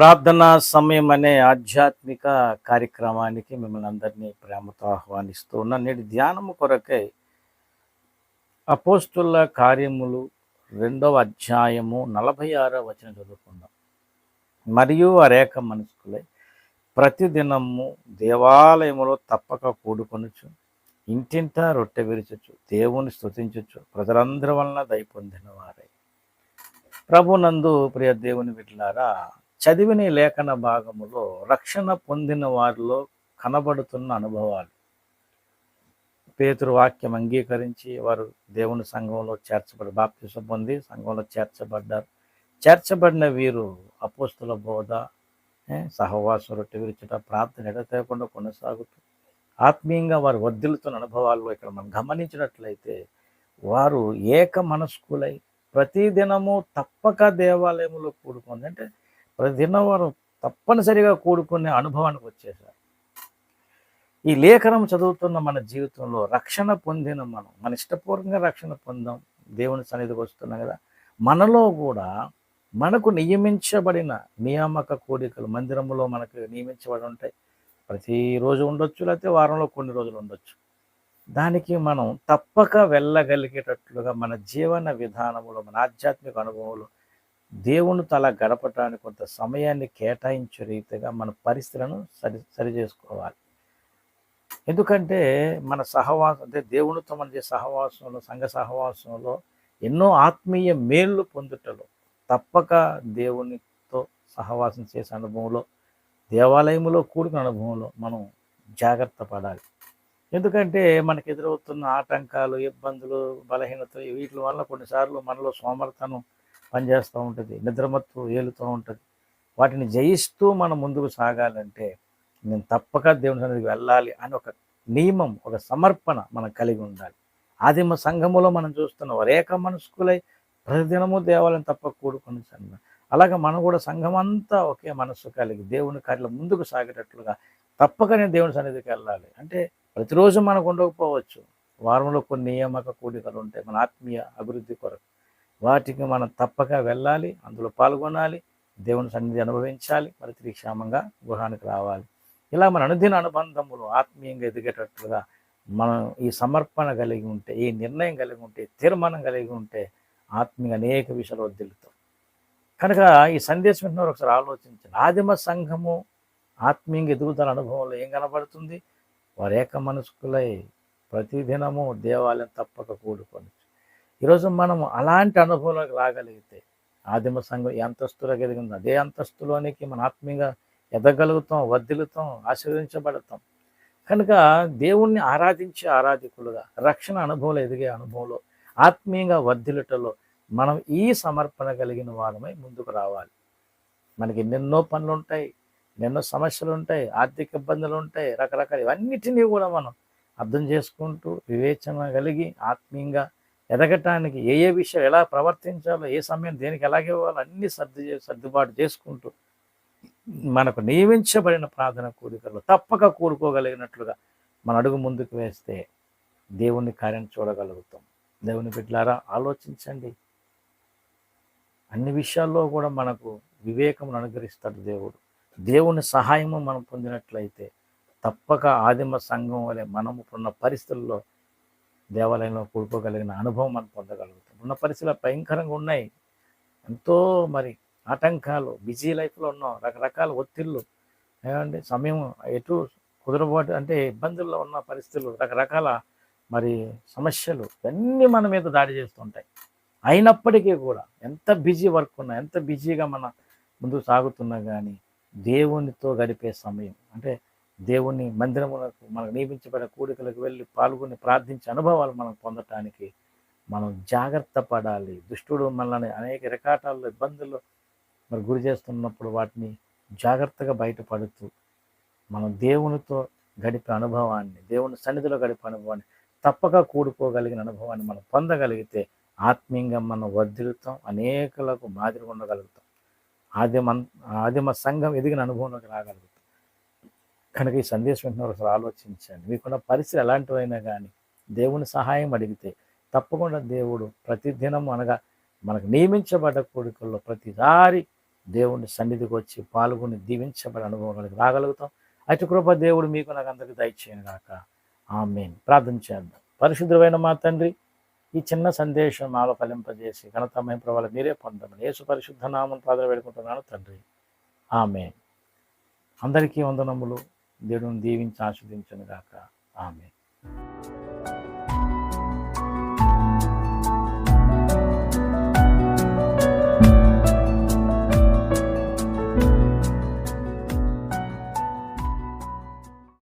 ప్రార్థనా సమయం అనే ఆధ్యాత్మిక కార్యక్రమానికి మిమ్మల్ని అందరినీ ప్రేమతో ఆహ్వానిస్తూ ఉన్న నేటి ధ్యానము కొరకై అపోస్తుల కార్యములు రెండవ అధ్యాయము నలభై ఆరో వచనం చదువుకుందాం. మరియు అరేక రేఖ ప్రతిదినము దేవాలయములో తప్పక కూడుకొనుచు ఇంటింటా రొట్టె విరుచచ్చు దేవుని స్థుతించచ్చు ప్రజలందరి వలన దయ పొందిన వారై ప్రభునందు ప్రియ దేవుని విట్లారా చదివిన లేఖన భాగములో రక్షణ పొందిన వారిలో కనబడుతున్న అనుభవాలు. పేతురు వాక్యం అంగీకరించి వారు దేవుని సంఘంలో చేర్చబడి బాప్తిసం పొంది సంఘంలో చేర్చబడ్డారు. చేర్చబడిన వీరు అపోస్తుల బోధ సహవాసు సహవాసం రొట్టె విరిచట ప్రార్థన ఎడతేకుండా కొనసాగుతూ ఆత్మీయంగా వారు వర్ధిల్లుతున్న అనుభవాల్లో ఇక్కడ మనం గమనించినట్లయితే వారు ఏక మనస్కులై ప్రతిదినము తప్పక దేవాలయంలో కూడుకుంది. అంటే ప్రతిదిన వారు తప్పనిసరిగా కూడుకునే అనుభవానికి వచ్చేసారు ఈ లేఖనం చదువుతున్న మన జీవితంలో రక్షణ పొందిన మనం మన ఇష్టపూర్వకంగా రక్షణ పొందాం దేవుని సన్నిధికి వస్తున్నాం కదా మనలో కూడా మనకు నియమించబడిన నియామక కోరికలు మందిరంలో మనకు నియమించబడి ఉంటాయి. ప్రతిరోజు ఉండొచ్చు లేకపోతే వారంలో కొన్ని రోజులు ఉండొచ్చు. దానికి మనం తప్పక వెళ్ళగలిగేటట్లుగా మన జీవన విధానంలో మన ఆధ్యాత్మిక అనుభవంలో దేవుని తల గడపటానికి కొంత సమయాన్ని కేటాయించే రీతిగా మన పరిస్థితులను సరి సరి చేసుకోవాలి ఎందుకంటే మన సహవాసం అంటే దేవునితో మన చేసే సహవాసంలో సంఘ సహవాసంలో ఎన్నో ఆత్మీయ మేళ్ళు పొందుటలో తప్పక దేవునితో సహవాసం చేసే అనుభవంలో దేవాలయంలో కూడిన అనుభవంలో మనం జాగ్రత్త పడాలి. ఎందుకంటే మనకు ఎదురవుతున్న ఆటంకాలు ఇబ్బందులు బలహీనతలు వీటి వల్ల కొన్నిసార్లు మనలో సోమరతనం పనిచేస్తూ ఉంటుంది నిద్రమత్తు ఏలుతూ ఉంటుంది. వాటిని జయిస్తూ మనం ముందుకు సాగాలంటే నేను తప్పక దేవుని సన్నిధికి వెళ్ళాలి అని ఒక నియమం ఒక సమర్పణ మనం కలిగి ఉండాలి. ఆదిమ సంఘములో మనం చూస్తున్నాం ఒరేక మనస్కులై ప్రతిదినము దేవాలయం తప్ప కూడుకుని సంఘం. అలాగే మనం కూడా సంఘం అంతా ఒకే మనస్సు కలిగి దేవుని కార్యలో ముందుకు సాగేటట్లుగా తప్పక నేను దేవుని సన్నిధికి వెళ్ళాలి. అంటే ప్రతిరోజు మనకు ఉండకపోవచ్చు. వారంలో కొన్ని నియామక కూడికలు ఉంటాయి మన ఆత్మీయ అభివృద్ధి కొరకు. వాటికి మనం తప్పక వెళ్ళాలి అందులో పాల్గొనాలి దేవుని సన్నిధి అనుభవించాలి మరి తిరిగి క్షేమంగా గృహానికి రావాలి. ఇలా మన అనుదిన అనుబంధములు ఆత్మీయంగా ఎదిగేటట్లుగా మనం ఈ సమర్పణ కలిగి ఉంటే ఈ నిర్ణయం కలిగి ఉంటే తీర్మానం కలిగి ఉంటే ఆత్మీయ అనేక విషయాలు వదిలుతాం కనుక ఈ సందేశం వింటున్నారు ఒకసారి ఆలోచించండి. ఆదిమ సంఘము ఆత్మీయంగా ఎదుగుదల అనుభవంలో ఏం కనబడుతుంది? వారు ఏక మనస్కులై ప్రతిదినము దేవాలయం తప్పక కూడుకొని ఈరోజు మనం అలాంటి అనుభవంలోకి రాగలిగితే ఆదిమ సంఘం ఏ అంతస్తులోకి ఎదిగింది అదే అంతస్తులోనికి మన ఆత్మీయంగా ఎదగలుగుతాం వర్ధిల్లుతాం ఆశీర్వదించబడతాం. కనుక దేవుణ్ణి ఆరాధించే ఆరాధికులుగా రక్షణ అనుభవంలో ఎదిగే అనుభవంలో ఆత్మీయంగా వర్ధిల్లుటలో మనం ఈ సమర్పణ కలిగిన వారమై ముందుకు రావాలి. మనకి ఎన్నెన్నో పనులు ఉంటాయి ఎన్నెన్నో సమస్యలు ఉంటాయి ఆర్థిక ఇబ్బందులు ఉంటాయి రకరకాల ఇవన్నిటినీ కూడా మనం అర్థం చేసుకుంటూ వివేచన కలిగి ఆత్మీయంగా ఎదగటానికి ఏ ఏ విషయం ఎలా ప్రవర్తించాలో ఏ సమయం దేనికి ఎలాగే ఇవ్వాలో అన్ని సర్ది సర్దుబాటు చేసుకుంటూ మనకు నియమించబడిన ప్రార్థన కోరికలు తప్పక కూడుకోగలిగినట్లుగా మన అడుగు ముందుకు వేస్తే దేవుని కార్యం చూడగలుగుతాం. దేవుని బిడ్డలారా ఆలోచించండి. అన్ని విషయాల్లో కూడా మనకు వివేకమును అనుగ్రహిస్తాడు దేవుడు. దేవుని సహాయము మనం పొందినట్లయితే తప్పక ఆదిమ సంఘం వలె మనము ఉన్న పరిస్థితుల్లో దేవాలయంలో కూడుకోగలిగిన అనుభవం మనం పొందగలుగుతాం. ఉన్న పరిస్థితులు భయంకరంగా ఉన్నాయి. ఎంతో మరి ఆటంకాలు బిజీ లైఫ్లో ఉన్నాం. రకరకాల ఒత్తిళ్ళు. ఏమంటే సమయం ఎటు కుదరబోటు అంటే ఇబ్బందుల్లో ఉన్న పరిస్థితులు రకరకాల మరి సమస్యలు ఇవన్నీ మన మీద దాడి చేస్తుంటాయి. అయినప్పటికీ కూడా ఎంత బిజీ వర్క్ ఉన్నా ఎంత బిజీగా మన ముందుకు సాగుతున్నా కానీ దేవునితో గడిపే సమయం అంటే దేవుని మందిరములకు మనకు నియమించబడిన కూడికలకు వెళ్ళి పాల్గొని ప్రార్థించే అనుభవాలు మనం పొందటానికి మనం జాగ్రత్త పడాలి. దుష్టుడు మనల్ని అనేక రకాటాల్లో ఇబ్బందులు మరి గురి చేస్తున్నప్పుడు వాటిని జాగ్రత్తగా బయటపడుతూ మనం దేవునితో గడిపే అనుభవాన్ని దేవుని సన్నిధిలో గడిపే అనుభవాన్ని తప్పక కూడుకోగలిగిన అనుభవాన్ని మనం పొందగలిగితే ఆత్మీయంగా మనం వర్ధిల్లుతాం అనేకులకు మాదిరి ఉండగలుగుతాం. ఆదిమ ఆదిమ సంఘం ఎదిగిన అనుభవంలోకి రాగలుగుతాం. కనుక ఈ సందేశం వెంటనే ఒకసారి ఆలోచించండి. మీకున్న పరిస్థితి ఎలాంటివైనా కానీ దేవుని సహాయం అడిగితే తప్పకుండా దేవుడు ప్రతిదినం అనగా మనకు నియమించబడ్డ కోరికల్లో ప్రతిసారి దేవుని సన్నిధికి వచ్చి పాల్గొని దీవించబడి అనుభవం రాగలుగుతాం. అటు కృప దేవుడు మీకు నాకు అందరికీ దయచేయను గాక. ఆమెన్. ప్రార్థన చేద్దాం. పరిశుద్ధమైన మా తండ్రి ఈ చిన్న సందేశం మాలో ఫలింపజేసి ఘనతమైన ప్రభావాలు మీరే పొందమని యేసు పరిశుద్ధ నామం ప్రార్థన పెడుకుంటున్నాను తండ్రి. ఆమె అందరికీ వందనములు. దేవుని దీవించి ఆస్వాదించను గాక ఆమె